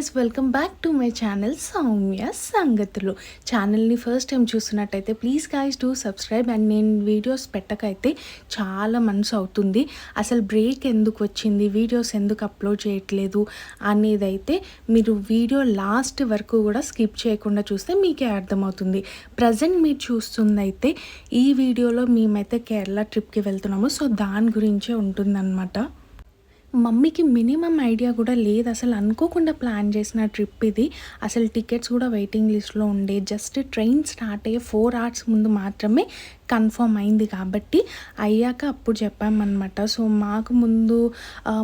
Guys welcome back to my channel Soumya Sangathulu ఛానల్ని first time చూస్తున్నట్టయితే please guys do subscribe and నేను videos పెట్టకైతే చాలా మనసు అవుతుంది. అసలు బ్రేక్ ఎందుకు వచ్చింది? వీడియోస్ ఎందుకు అప్లోడ్ చేయట్లేదు? అనేది అయితే మీరు వీడియో లాస్ట్ వరకు కూడా స్కిప్ చేయకుండా చూస్తే మీకే అర్థమవుతుంది. ప్రజెంట్ మీరు చూస్తుందైతే ఈ వీడియోలో మేమైతే కేరళ ట్రిప్కి వెళ్తున్నాము. సో దాని గురించే ఉంటుందన్నమాట. మమ్మీకి మినిమం ఐడియా కూడా లేదు. అసలు అనుకోకుండా ప్లాన్ చేసిన ట్రిప్ ఇది. అసలు టికెట్స్ కూడా వెయిటింగ్ లిస్ట్లో ఉండే. జస్ట్ ట్రైన్ స్టార్ట్ అయ్యే ఫోర్ అవర్స్ ముందు మాత్రమే కన్ఫర్మ్ అయింది కాబట్టి అయ్యాక అప్పుడు చెప్పామన్నమాట. సో మాకు ముందు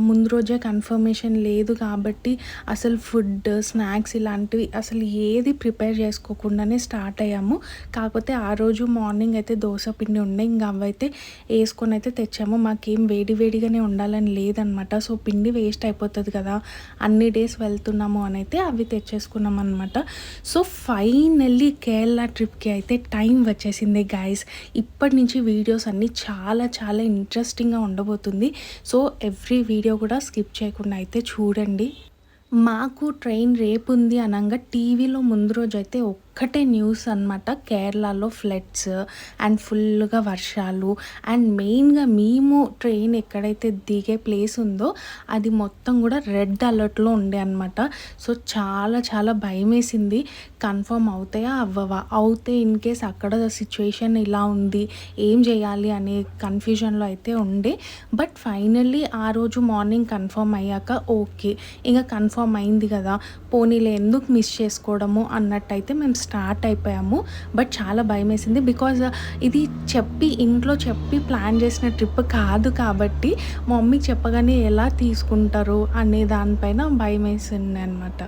ముందు రోజే కన్ఫర్మేషన్ లేదు కాబట్టి అసలు ఫుడ్ స్నాక్స్ ఇలాంటివి అసలు ఏది ప్రిపేర్ చేసుకోకుండానే స్టార్ట్ అయ్యాము. కాకపోతే ఆ రోజు మార్నింగ్ అయితే దోశ పిండి ఉండే ఇంకా అవైతే వేసుకొని అయితే తెచ్చాము. మాకేం వేడి వేడిగానే ఉండాలని లేదనమాట సో పిండి వేస్ట్ అయిపోతుంది కదా అన్ని డేస్ వెళ్తున్నాము అని అయితే అవి తెచ్చేసుకున్నాం అనమాట సో ఫైనల్లీ కేరళ ట్రిప్కి అయితే టైం వచ్చేసింది గైస్ ఇప్పటి నుంచి వీడియోస్ అన్నీ చాలా చాలా ఇంట్రెస్టింగ్గా ఉండబోతుంది. సో ఎవ్రీ వీడియో కూడా స్కిప్ చేయకుండా అయితే చూడండి. మాకు ట్రైన్ రేపు ఉంది అనగా టీవీలో ముందు రోజు అయితే ఒక్కటే న్యూస్ అనమాట కేరళలో ఫ్లడ్స్ అండ్ ఫుల్గా వర్షాలు. అండ్ మెయిన్గా మేము ట్రైన్ ఎక్కడైతే దిగే ప్లేస్ ఉందో అది మొత్తం కూడా రెడ్ అలర్ట్లో ఉండే అనమాట సో చాలా చాలా భయం వేసింది కన్ఫర్మ్ అవుతాయా? అవ్వవా? అవుతే ఇన్ కేస్ అక్కడ సిచ్యువేషన్ ఇలా ఉంది ఏం చేయాలి అనే కన్ఫ్యూజన్లో అయితే ఉండే. బట్ ఫైనల్లీ ఆ రోజు మార్నింగ్ కన్ఫర్మ్ అయ్యాక ఓకే. ఇంకా కన్ఫర్మ్ అయింది కదా. పోనీలే ఎందుకు మిస్ చేసుకోవడము అన్నట్టయితే మేము స్టార్ట్ అయిపోయాము. బట్ చాలా భయం వేసింది బికాజ్ ఇది చెప్పి ఇంట్లో చెప్పి ప్లాన్ చేసిన ట్రిప్ కాదు కాబట్టి మా మమ్మీకి చెప్పగానే ఎలా తీసుకుంటారు అనే దానిపైన భయం వేసింది అనమాట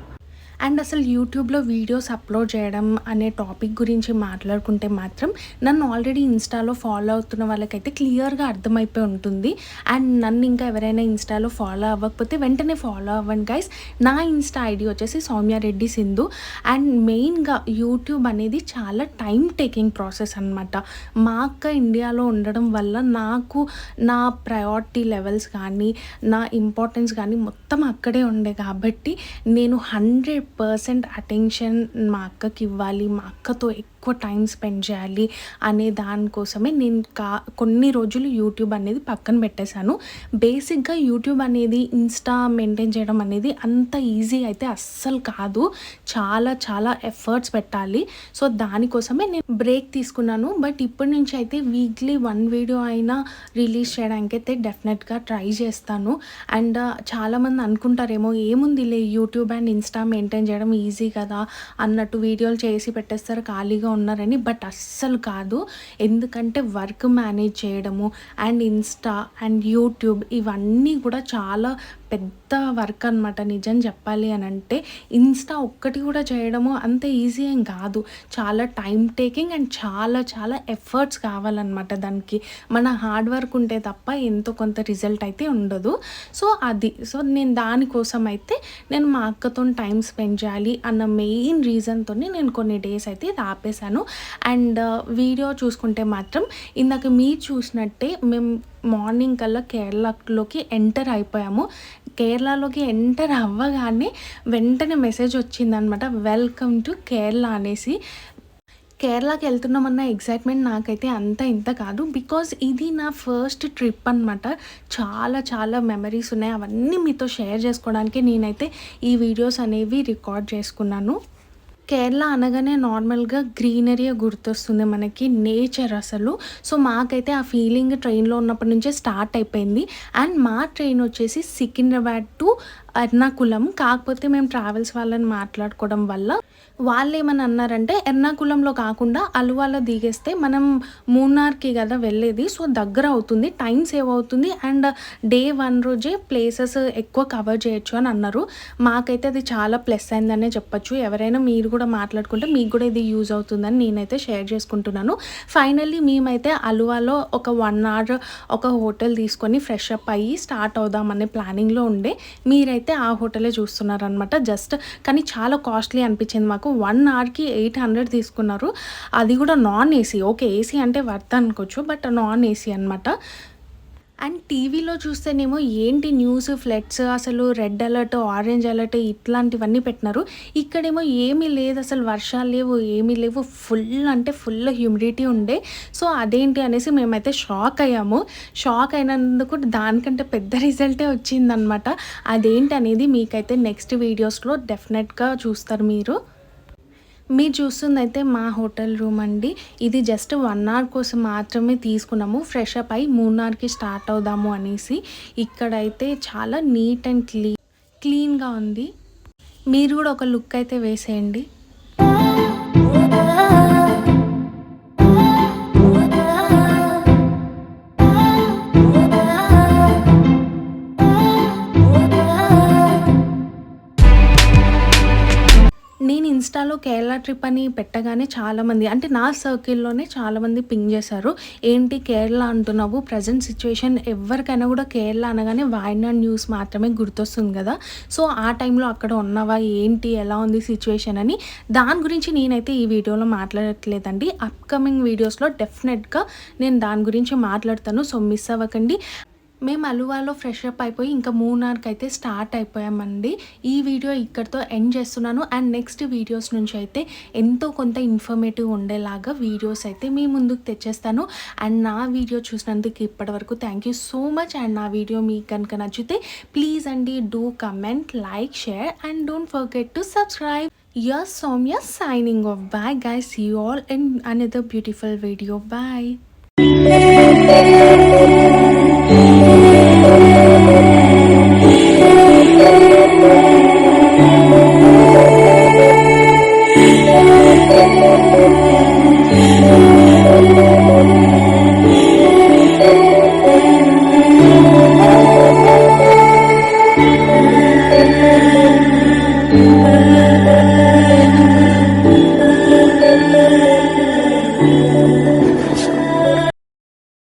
అండ్ అసలు యూట్యూబ్లో వీడియోస్ అప్లోడ్ చేయడం అనే టాపిక్ గురించి మాట్లాడుకుంటే మాత్రం నన్ను ఆల్రెడీ ఇన్స్టాలో ఫాలో అవుతున్న వాళ్ళకైతే క్లియర్గా అర్థమైపోయి ఉంటుంది. అండ్ నన్ను ఇంకా ఎవరైనా ఇన్స్టాలో ఫాలో అవ్వకపోతే వెంటనే ఫాలో అవ్వండి గైస్. నా ఇన్స్టా ఐడి వచ్చేసి సౌమ్యారెడ్డి సింధు. అండ్ మెయిన్గా యూట్యూబ్ అనేది చాలా టైం టేకింగ్ ప్రాసెస్ అనమాట మా అక్క ఇండియాలో ఉండడం వల్ల నాకు నా ప్రయారిటీ లెవెల్స్ కానీ నా ఇంపార్టెన్స్ కానీ మొత్తం అక్కడే ఉండే కాబట్టి నేను హండ్రెడ్ పర్సెంట్ అటెన్షన్ మా అక్కకి ఇవ్వాలి మా అక్కతో ఎక్కువ టైం స్పెండ్ చేయాలి అనే దానికోసమే నేను కా కొన్ని రోజులు యూట్యూబ్ అనేది పక్కన పెట్టేశాను. బేసిక్గా యూట్యూబ్ అనేది ఇన్స్టా మెయింటైన్ చేయడం అనేది అంత ఈజీ అయితే అస్సలు కాదు. చాలా చాలా ఎఫర్ట్స్ పెట్టాలి. సో దానికోసమే నేను బ్రేక్ తీసుకున్నాను. బట్ ఇప్పటి నుంచి అయితే వీక్లీ వన్ వీడియో అయినా రిలీజ్ చేయడానికి అయితే డెఫినెట్గా ట్రై చేస్తాను. అండ్ చాలామంది అనుకుంటారేమో ఏముందిలే యూట్యూబ్ అండ్ ఇన్స్టా మెయింటైన్ చేయడం ఈజీ కదా అన్నట్టు వీడియోలు చేసి పెట్టేస్తారు. ఖాళీగా ఉన్నారని బట్ అస్సలు కాదు. ఎందుకంటే వర్క్ మేనేజ్ చేయడము అండ్ ఇన్స్టా అండ్ యూట్యూబ్ ఇవన్నీ కూడా చాలా పెద్ద వర్క్ అనమాట నిజం చెప్పాలి అని అంటే ఇన్స్టా ఒక్కటి కూడా చేయడము అంత ఈజీ ఏం కాదు. చాలా టైం టేకింగ్ అండ్ చాలా చాలా ఎఫర్ట్స్ కావాలన్నమాట దానికి. మన హార్డ్ వర్క్ ఉంటే తప్ప ఎంతో కొంత రిజల్ట్ అయితే ఉండదు. సో అది సో నేను దానికోసం అయితే నేను మా అక్కతో టైం స్పెండ్ చేయాలి అన్న మెయిన్ రీజన్తో నేను కొన్ని డేస్ అయితే ఇది ఆపేశాను అండ్ uh, వీడియో చూసుకుంటే మాత్రం ఇందాక మీరు చూసినట్టే మేము మార్నింగ్ కల్లా కేరళలోకి ఎంటర్ అయిపోయాము. కేరళలోకి ఎంటర్ అవ్వగానే వెంటనే మెసేజ్ వచ్చిందనమాట వెల్కమ్ టు కేరళ అనేసి. కేరళకి వెళ్తున్నామన్న ఎగ్జైట్మెంట్ నాకైతే అంత ఇంత కాదు బికాజ్ ఇది నా ఫస్ట్ ట్రిప్ అనమాట చాలా చాలా మెమరీస్ ఉన్నాయి అవన్నీ మీతో షేర్ చేసుకోవడానికి నేనైతే ఈ వీడియోస్ అనేవి రికార్డ్ చేసుకున్నాను. కేరళ అనగానే నార్మల్గా గ్రీనరీ గుర్తొస్తుంది మనకి నేచర్ అసలు. సో మాకైతే ఆ ఫీలింగ్ ట్రైన్లో ఉన్నప్పటి నుంచే స్టార్ట్ అయిపోయింది. అండ్ మా ట్రైన్ వచ్చేసి సికింద్రాబాద్ టు ఎర్నాకుళం కాకపోతే మేము ట్రావెల్స్ వాళ్ళని మాట్లాడుకోవడం వల్ల వాళ్ళు ఏమని అన్నారంటే ఎర్నాకుళంలో కాకుండా అలువాలో దిగేస్తే మనం మూన్నార్కి కదా వెళ్ళేది. సో దగ్గర అవుతుంది టైం సేవ్ అవుతుంది. అండ్ డే వన్ రోజే ప్లేసెస్ ఎక్కువ కవర్ చేయొచ్చు అని అన్నారు. మాకైతే అది చాలా ప్లస్ అయిందనే చెప్పొచ్చు. ఎవరైనా మీరు కూడా మాట్లాడుకుంటే మీకు కూడా ఇది యూజ్ అవుతుందని నేనైతే షేర్ చేసుకుంటున్నాను. ఫైనల్లీ మేమైతే అలువాలో ఒక వన్ అవర్ ఒక హోటల్ తీసుకొని ఫ్రెష్ అప్ అయ్యి స్టార్ట్ అవుదామనే ప్లానింగ్లో ఉండే. మీరైతే ఆ హోటలే చూస్తున్నారనమాట జస్ట్ కానీ చాలా కాస్ట్లీ అనిపించింది మాకు. వన్ అవర్కి ఎయిట్ హండ్రెడ్ తీసుకున్నారు. అది కూడా నాన్ ఏసీ ఓకే ఏసీ అంటే వర్త్ అనుకోవచ్చు బట్ నాన్ ఏసీ అనమాట అండ్ టీవీలో చూస్తేనేమో ఏంటి న్యూస్ ఫ్లడ్స్ అసలు రెడ్ అలర్ట్ ఆరెంజ్ అలర్ట్ ఇట్లాంటివన్నీ పెట్టినారు. ఇక్కడేమో ఏమీ లేదు అసలు వర్షాలు లేవు ఏమీ లేవు ఫుల్ అంటే ఫుల్ హ్యూమిడిటీ ఉండే. సో అదేంటి అనేసి మేమైతే షాక్ అయ్యాము. షాక్ అయినందుకు దానికంటే పెద్ద రిజల్టే వచ్చిందనమాట అదేంటి అనేది మీకైతే నెక్స్ట్ వీడియోస్లో డెఫినెట్గా చూస్తారు మీరు. మీరు చూస్తుందైతే మా హోటల్ రూమ్ అండి. ఇది జస్ట్ వన్ అవర్ కోసం మాత్రమే తీసుకున్నాము. ఫ్రెష్ అప్ అయి మూడున్నరకి స్టార్ట్ అవుదాము అనేసి. ఇక్కడైతే చాలా నీట్ అండ్ క్లీన్ క్లీన్గా ఉంది. మీరు కూడా ఒక లుక్ అయితే వేసేయండి. నేను ఇన్స్టాలో కేరళ ట్రిప్ అని పెట్టగానే చాలామంది అంటే నా సర్కిల్లోనే చాలామంది పింగ్ చేశారు. ఏంటి కేరళ అంటున్నావు? ప్రజెంట్ సిచ్యువేషన్ ఎవరికైనా కూడా కేరళ అనగానే వాయినాడ్ న్యూస్ మాత్రమే గుర్తొస్తుంది కదా. సో ఆ టైంలో అక్కడ ఉన్నవా? ఏంటి? ఎలా ఉంది సిచ్యువేషన్ అని? దాని గురించి నేనైతే ఈ వీడియోలో మాట్లాడట్లేదండి. అప్కమింగ్ వీడియోస్లో డెఫినెట్గా నేను దాని గురించి మాట్లాడతాను. సో మిస్ అవ్వకండి. మేము అలువాలో ఫ్రెష్ అప్ అయిపోయి ఇంకా మూనార్కి అయితే స్టార్ట్ అయిపోయామండి ఈ వీడియో ఇక్కడితో ఎండ్ చేస్తున్నాను అండ్ నెక్స్ట్ వీడియోస్ నుంచి అయితే ఎంతో కొంత ఇన్ఫర్మేటివ్ ఉండేలాగా వీడియోస్ అయితే మీ ముందుకు తెచ్చేస్తాను అండ్ నా వీడియో చూసినందుకు ఇప్పటివరకు thank you so much and నా వీడియో మీకు కనుక నచ్చితే ప్లీజ్ అండి do comment like share and don't forget to subscribe Your Soumya signing off. Bye guys. See you all in another beautiful video. Bye.